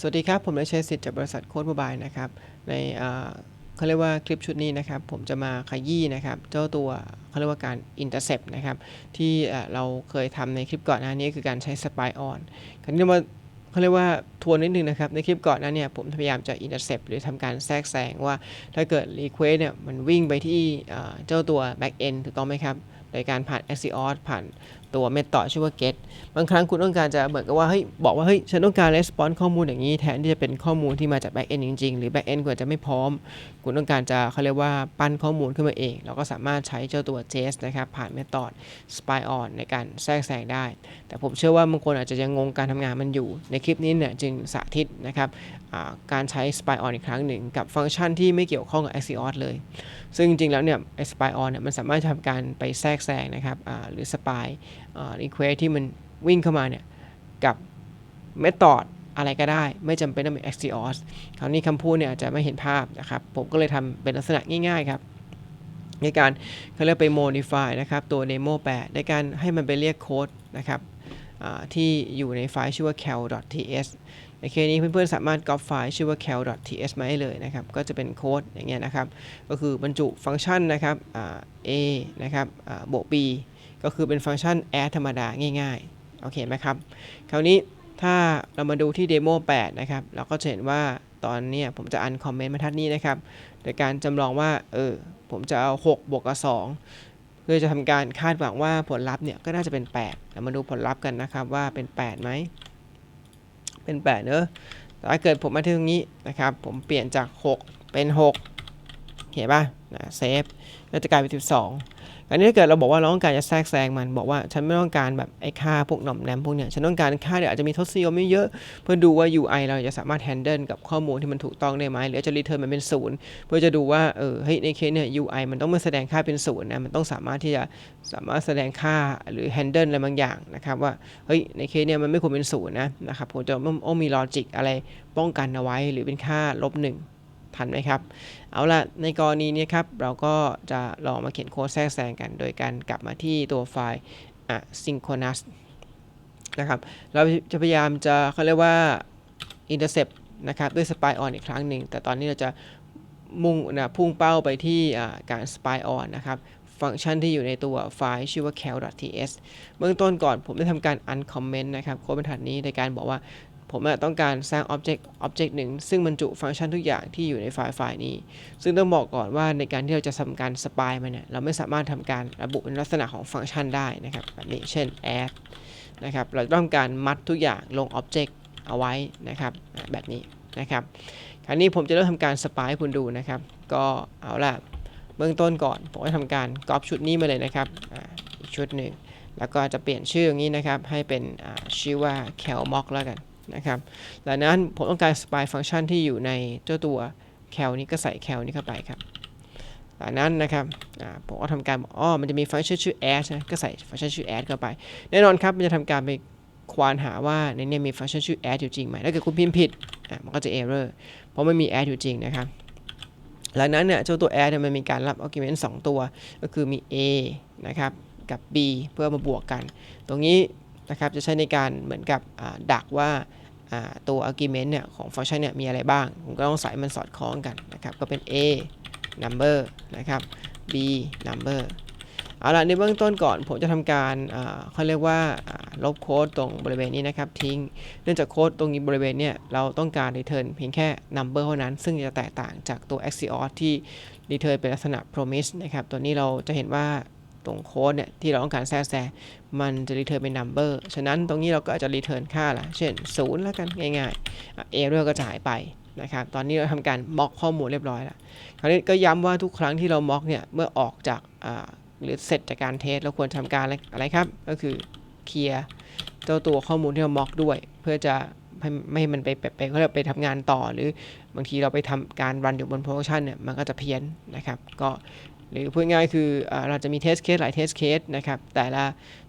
สวัสดีครับ ผมนายชัยสิทธิ์จากบริษัทโค้ดโมบายนะครับ ในเขาเรียกว่าคลิปชุดนี้นะครับ ผมจะมาขยี้นะครับ เจ้าตัวเขาเรียกว่าการ intercept นะครับ ที่เราเคยทำในคลิปก่อนหน้านี้คือการใช้ spy on คราวนี้มาเขาเรียกว่าทวนนิดนึงนะครับ ในคลิปก่อนหน้าเนี่ยผมพยายามจะ intercept หรือทำการแทรกแซงว่าถ้าเกิด request เนี่ยมันวิ่งไปที่เอ่อเจ้าตัว back end ถูกต้องไหมครับโดยการผ่าน Axios ผ่าน ตัวเมธอดชื่อว่า get บางครั้งคุณต้องการจะเหมือนกับว่าเฮ้ยบอกว่าเฮ้ยฉันต้องการ response ข้อมูลอย่างนี้ แทนที่จะเป็นข้อมูลที่มาจาก back end จริงๆ หรือ back end ควรจะไม่พร้อม คุณต้องการจะเขาเรียกว่าปั้นข้อมูลขึ้นมาเอง เราก็สามารถใช้เจ้าตัว JS นะครับผ่านเมธอด spy on ในการแทรกแซงได้ แต่ผมเชื่อว่าบางคนอาจจะยังงงการทำงานมันอยู่ ในคลิปนี้เนี่ยจึงสาธิตนะครับ การใช้ spy on อีกครั้งหนึ่ง กับฟังก์ชันที่ไม่เกี่ยวข้องกับ Axios เลย ซึ่งจริงๆ แล้วเนี่ย spy on เนี่ยมันสามารถทำการไปแทรกแซงนะครับหรือ spy อ request ที่มันวิ่งเข้ามาเนี่ยกับ method อะไรก็ได้ ไม่จำเป็นต้องเป็น Axios คราวนี้คำพูดเนี่ยอาจจะไม่เห็นภาพนะครับ ผมก็เลยทำเป็นลักษณะง่ายๆครับในการเขาเรียกไป modify นะครับ ตัว demo 8ในการให้มันไปเรียกโค้ดนะครับที่อยู่ในไฟล์ชื่อว่า cal.ts ในเคนี้เพื่อนๆ สามารถ copy ไฟล์ชื่อว่า cal.ts มาให้เลยนะครับ ก็จะเป็นโค้ดอย่างเงี้ยนะครับ ก็คือบรรจุฟังก์ชันนะครับอ่า a นะครับอ่าบวก b ก็คือเป็นฟังก์ชัน add ธรรมดาง่ายๆ โอเคไหมครับ คราวนี้ถ้าเรามาดูที่ demo 8นะครับ เราก็จะเห็นว่าตอนนี้ผมจะอันคอมเมนต์บรรทัดนี้นะครับ โดยการจำลองว่า เออ ผมจะเอา 6 บวกกับ 2 เพื่อจะทำการคาดหวังว่าผลลัพธ์เนี่ยก็น่าจะเป็น 8 เรามาดูผลลัพธ์กันนะครับว่าเป็น 8 ไหม เป็น8เนอะแต่ถ้าเกิดผมมาที่ตรงนี้นะครับ ผมเปลี่ยนจาก 6 เป็น 6 เห็นป่ะ นะเซฟก็จะกลายเป็น 12อันนี้ถ้าเกิดเราบอกว่าเราต้องการจะแทรกแซงมัน บอกว่าฉันไม่ต้องการแบบไอ้ค่าพวกหน่อมแนมพวกเนี้ยฉันต้องการค่าเดี๋ยวอาจจะมีทศนิยมไม่เยอะเพื่อดูว่า UI เราจะสามารถ handle กับข้อมูลที่มันถูกต้องได้ไหมหรือจะ return มันเป็นศูนย์เพื่อจะดูว่าเออเฮ้ยในเคสเนี่ย UI มันต้องม่แสดงค่าเป็นศูนย์นะมันต้องสามารถที่จะสามารถแสดงค่าหรือ handle อะไรบางอย่างนะครับว่าเฮ้ยในเคสเนี่ยมันไม่ควรเป็นศูนย์นะนะครับผมจะต้องมี logic อะไรป้องกันเอาไว้หรือเป็นค่าลบหนึ่ง ทันไหมครับ เอาละในกรณีนี้ครับ เราก็จะลองมาเขียนโค้ดแทรกแซงกัน โดยการกลับมาที่ตัวไฟล์ asynchronous นะครับ เราจะพยายามจะเขาเรียกว่า intercept นะครับ ด้วย spy on อีกครั้งหนึ่ง แต่ตอนนี้เราจะมุ่งนะพุ่งเป้าไปที่การ spy on นะครับฟังก์ชันที่อยู่ในตัวไฟล์ชื่อว่า cal.ts เบื้องต้นก่อนผมได้ทำการ uncomment นะครับ โค้ดบรรทัดนี้ในการบอกว่า ผมต้องการสร้าง object object หนึ่งซึ่งบรรจุฟังก์ชันทุกอย่างที่อยู่ในไฟล์ไฟล์นี้ ซึ่งต้องบอกก่อนว่าในการที่เราจะทำการสปายมันเนี่ยเราไม่สามารถทำการระบุเป็นลักษณะของฟังก์ชันได้นะครับแบบนี้เช่น add นะครับเราต้องการมัดทุกอย่างลง object เอาไว้นะครับแบบนี้นะครับคราวนี้ผมจะเริ่มทำการสปายให้คุณดูนะครับ ก็เอาละเบื้องต้นก่อนผมจะทำการก๊อปชุดนี้มาเลยนะครับอ,อีกชุดหนึ่งแล้วก็จะเปลี่ยนชื่ออย่างนี้นะครับ ให้เป็นชื่อว่า calmock แล้วกัน นะครับดังนั้นผมต้องการ spy ฟังก์ชันที่อยู่ในเจ้าตัว cal นี้ก็ใส่ cal นี้เข้าไปครับจากนั้นนะครับผมก็ทำการอ๋อมันจะมีฟังก์ชันชื่อ add นะ ก็ใส่ฟังก์ชันชื่อ add เข้าไป แน่นอนครับ มันจะทำการไปควานหาว่าในนี้มีฟังก์ชันชื่อ add อยู่จริงไหม ถ้าเกิดคุณพิมพ์ผิด มันก็จะ error เพราะไม่มี add อยู่จริงนะครับ หลังนั้นเนี่ยเจ้าตัว add เนี่ยมันมีการรับ argument 2 ตัว ก็คือมี a นะครับ กับ b เพื่อมาบวกกัน ตรงนี้ นะครับจะใช้ในการเหมือนกับดักว่าตัว argument เนี่ยของฟังก์ชันเนี่ยมีอะไรบ้าง ผมก็ต้องใส่มันสอดคล้องกันนะครับ ก็เป็น a number นะครับ b number เอาละในเบื้องต้นก่อนผมจะทำการเขาเรียกว่าลบโค้ดตรงบริเวณนี้นะครับ ทิ้ง เนื่องจากโค้ดตรงนี้บริเวณเนี่ยเราต้องการ return เพียงแค่ number เท่านั้น ซึ่งจะแตกต่างจากตัว Axios ที่ return เป็นลักษณะ promise นะครับ ตัวนี้เราจะเห็นว่า ตรงโค้ดเนี่ยที่เราต้องการแทรกแซงมันจะ return เป็น number ฉะนั้นตรงนี้เราก็อาจจะ return ค่าละเช่น 0 แล้วกันง่ายๆอะ error ก็จะหายไปนะครับตอนนี้เราทำการ mock ข้อมูลเรียบร้อยแล้วคราวนี้ก็ย้ำว่าทุกครั้งที่เรา mock เนี่ยเมื่อออกจากหรือเสร็จจากการเทสเราควรทำการอะไรครับ ก็คือเคลียร์เจ้าตัวข้อมูลที่เรา mock ด้วย เพื่อจะไม่ให้มันไปไปไปเขาเรียกไปทำงานต่อหรือบางทีเราไปทำการรันอยู่บน production เนี่ยมันก็จะเพี้ยนนะครับ ก็ หรือพูดง่ายคืออเราจะมี test case หลาย test case นะครับ แต่ละ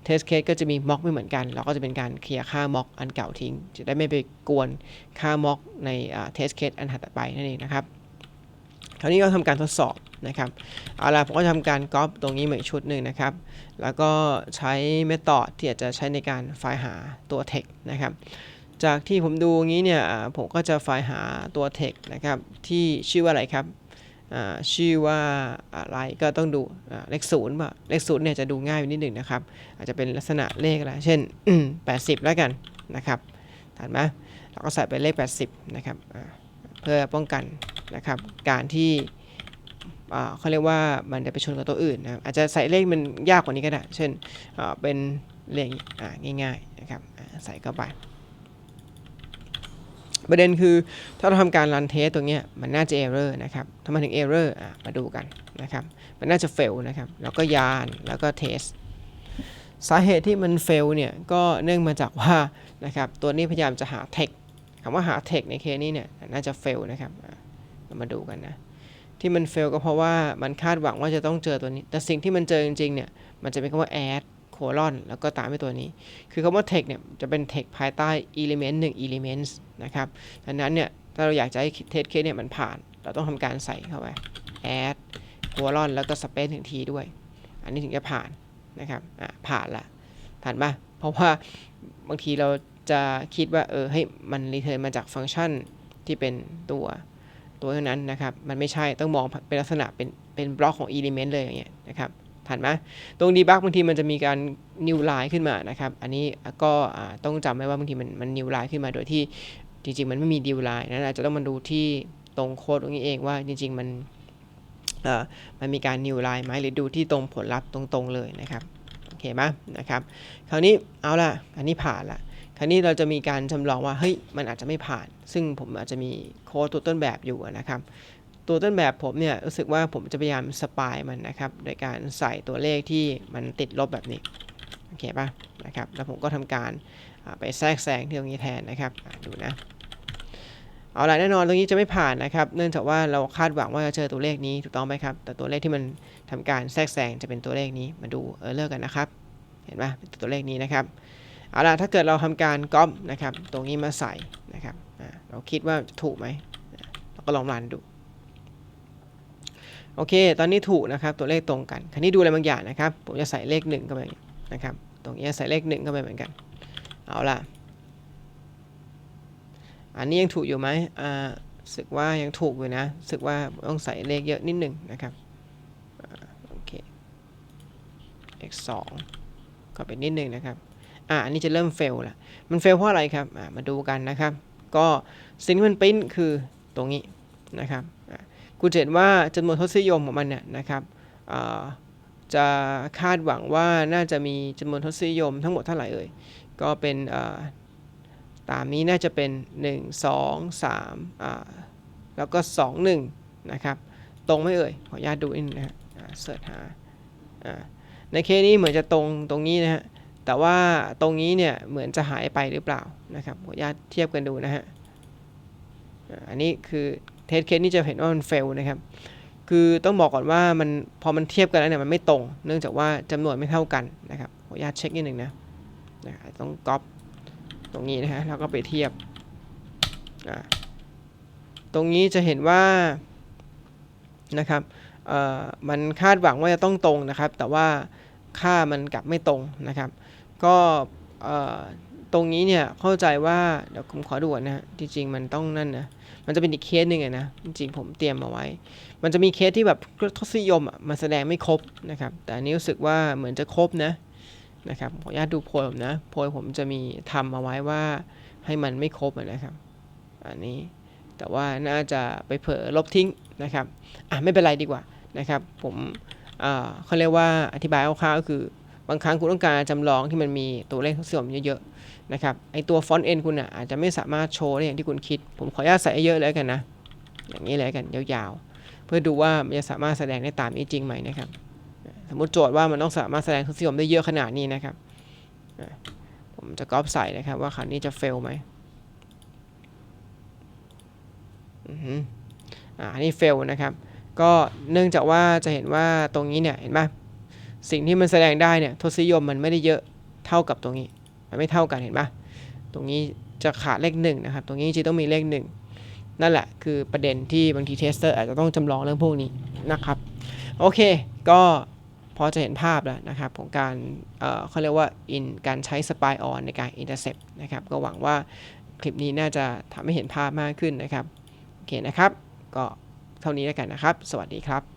test case ก็จะมี mock ไม่เหมือนกัน เราก็จะเป็นการเคลียร์ค่า mock อันเก่าทิ้ง จะได้ไม่ไปกวนค่า mock ในอ่า test case อันถัดไปนั่นเองนะครับ คราวนี้ก็ทำการทดสอบนะครับ เอาล่ะผมก็ทำการก๊อปตรงนี้มาอีกชุดหนึ่งนะครับ แล้วก็ใช้เมธอดที่อาจจะใช้ในการไฟล์หาตัว text นะครับ จากที่ผมดูงี้เนี่ยผมก็จะไฟล์หาตัว text นะครับที่ชื่อว่าอะไรครับ ชื่อว่าอะไรก็ต้องดูเลขศูนย์ป่ะเลขศูนย์เนี่ยจะดูง่ายไปนิดหนึ่งนะครับ อาจจะเป็นลักษณะเลขอะไรเช่น 80 แล้วกันนะครับถัดมาเราก็ใส่เป็นเลข 80 นะครับเพื่อป้องกันนะครับการที่เขาเรียกว่ามันจะไปชนกับตัวอื่นนะอาจจะใส่เลขมันยากกว่านี้ก็ได้ เช่นเป็นเลขอ่าง่ายๆนะครับใส่เข้าไป ประเด็นคือถ้าเราทำการรันเทสตรงเนี้ยมันน่าจะ error นะครับถ้ามันถึง error อะมาดูกันนะครับ มันน่าจะ fail นะครับ แล้วก็ยานแล้วก็เทสสาเหตุที่มัน fail เนี่ยก็เนื่องมาจากว่านะครับตัวนี้พยายามจะหา text คำว่าหา text ในเคสนี้เนี่ยน่าจะ fail นะครับเรามาดูกันนะที่มัน fail ก็เพราะว่ามันคาดหวังว่าจะต้องเจอตัวนี้ แต่สิ่งที่มันเจอจริงๆเนี่ยมันจะเป็นคำว่า add colon แล้วก็ตามด้วยตัวนี้ คือคำว่า text เนี่ยจะเป็น text ภายใต้ element 1 elements นะครับดังนั้นเนี่ยถ้าเราอยากจะให้ test case เนี่ยมันผ่าน เราต้องทำการใส่เข้าไป add colon แล้วก็ space ถึงทีด้วย อันนี้ถึงจะผ่านนะครับอะผ่านละผ่านปะเพราะว่าบางทีเราจะคิดว่าเออให้มัน return มาจากฟังก์ชันที่เป็นตัวตัวเท่านั้นนะครับ มันไม่ใช่ต้องมองเป็นลักษณะเป็นเป็นบล็อกของ element เลยอย่างเงี้ยนะครับ ผ่านไหมตรง debug บางทีมันจะมีการ new line ขึ้นมานะครับ อันนี้ก็ต้องจำไว้ว่าบางทีมันมัน new line ขึ้นมาโดยที่จริงๆ มันไม่มี new line นั้นอาจจะต้องมาดูที่ตรงโค้ดตรงนี้เองว่าจริง ๆ มันมันมีการ new line ไหมหรือดูที่ตรงผลลัพธ์ตรงๆเลยนะครับโอเคไหมนะครับ คราวนี้เอาละอันนี้ผ่านละคราวนี้เราจะมีการจำลองว่าเฮ้ยมันอาจจะไม่ผ่าน ซึ่งผมอาจจะมีโค้ดตัวต้นแบบอยู่นะครับ ตัวต้นแบบผมเนี่ยรู้สึกว่าผมจะพยายามสปายมันนะครับ โดยการใส่ตัวเลขที่มันติดลบแบบนี้ โอเคป่ะนะครับแล้วผมก็ทำการไปแทรกแซงที่ตรงนี้แทนนะครับดูนะเอาละแน่นอนตรงนี้จะไม่ผ่านนะครับ เนื่องจากว่าเราคาดหวังว่าจะเจอตัวเลขนี้ถูกต้องไหมครับ แต่ตัวเลขที่มันทำการแทรกแซงจะเป็นตัวเลขนี้มาดูเออเลอร์กันนะครับ เห็นปะเป็นตัวเลขนี้นะครับเอาล่ะถ้าเกิดเราทำการก๊อปนะครับ ตรงนี้มาใส่นะครับเราคิดว่าจะถูกไหมเราก็ลองรันดู โอเค ตอนนี้ถูกนะครับ ตัวเลขตรงกัน คราวนี้ดูอะไรบางอย่างนะครับ ผมจะใส่เลขหนึ่งเข้าไปนะครับ ตรงนี้ใส่เลขหนึ่งเข้าไปเหมือนกัน เอาล่ะ อันนี้ยังถูกอยู่ไหมอ่าสึกว่ายังถูกอยู่นะสึกว่าต้องใส่เลขเยอะนิดหนึ่งนะครับอโอเค x 2ก็เป็นนิดหนึ่งนะครับ อ่าอันนี้จะเริ่มเฟลละมันเฟลเพราะอะไรครับ อ่า มาดูกันนะครับ ก็สิ่งที่มันปิ้นคือตรงนี้นะครับ อ่า คุณเห็นว่าจำนวนทศนิยมของมันเนี่ยนะครับจะคาดหวังว่าน่าจะมีจำนวนทศนิยมทั้งหมดเท่าไหร่เอ่ย ก็เป็นตามนี้น่าจะเป็น 1 2 3อ่าแล้วก็ 2 1 นะครับ ตรงไหม่เอ่ย ขออนุญาตดูนินนะฮะเสิร์ชหาในเคสนี้เหมือนจะตรงตรงนี้นะฮะ แต่ว่าตรงนี้เนี่ยเหมือนจะหายไปหรือเปล่านะครับ ขออนุญาตเทียบกันดูนะฮะอันนี้คือ เทสเคสนี้จะเห็นว่ามันเฟลนะครับ คือต้องบอกก่อนว่ามันพอมันเทียบกันแล้วเนี่ยมันไม่ตรง เนื่องจากว่าจำนวนไม่เท่ากันนะครับขออนุญาตเช็คนิดหนึ่งนะนะต้องก๊อปตรงนี้นะฮะแล้วก็ไปเทียบตรงนี้จะเห็นว่านะครับมันคาดหวังว่าจะต้องตรงนะครับ แต่ว่าค่ามันกลับไม่ตรงนะครับ ก็ ตรงนี้เนี่ย เข้าใจว่า เดี๋ยวผมขอดูก่อนนะฮะจริง ๆ มันต้องนั่นนะ มันจะเป็นอีกเคสหนึ่งนะ จริงๆผมเตรียมมาไว้ มันจะมีเคสที่แบบทศนิยมอะมันแสดงไม่ครบนะครับ แต่อันนี้รู้สึกว่าเหมือนจะครบนะนะครับขออนุญาตดูโพยผมนะ โพยผมจะมีทำเอาไว้ว่าให้มันไม่ครบนะครับ อันนี้แต่ว่าน่าจะไปเผลอลบทิ้งนะครับอะไม่เป็นไรดีกว่านะครับ ผมเอ่อเขาเรียกว่าอธิบายคร่าวๆก็คือ บางครั้งคุณต้องการจำลองที่มันมีตัวเลขทศนิยมเยอะๆนะครับไอตัวฟอนต์เอ็นคุณอะอาจจะไม่สามารถโชว์ได้อย่างที่คุณคิด ผมขออนุญาตใส่เยอะเลยกันนะ อย่างนี้เลยกันยาวๆ เพื่อดูว่ามันจะสามารถแสดงได้ตามนี้จริงไหมนะครับ สมมติโจทย์ว่ามันต้องสามารถแสดงทศนิยมได้เยอะขนาดนี้นะครับผมจะก๊อปใส่นะครับว่าคราวนี้จะเฟลไหมอือฮึอ่าอันนี้เฟลนะครับ ก็เนื่องจากว่าจะเห็นว่าตรงนี้เนี่ยเห็นไหม สิ่งที่มันแสดงได้เนี่ยทศนิยมมันไม่ได้เยอะเท่ากับตรงนี้ มันไม่เท่ากันเห็นปะตรงนี้จะขาดเลขหนึ่งนะครับ ตรงนี้จริงๆต้องมีเลขหนึ่งนั่นแหละคือประเด็นที่บางทีเทสเตอร์อาจจะต้องจำลองเรื่องพวกนี้นะครับ โอเค ก็พอจะเห็นภาพแล้วนะครับ ของการเอ่อเขาเรียกว่า in การใช้ spy on ในการ intercept นะครับ ก็หวังว่าคลิปนี้น่าจะทำให้เห็นภาพมากขึ้นนะครับ โอเคนะครับ ก็เท่านี้แล้วกันนะครับ สวัสดีครับ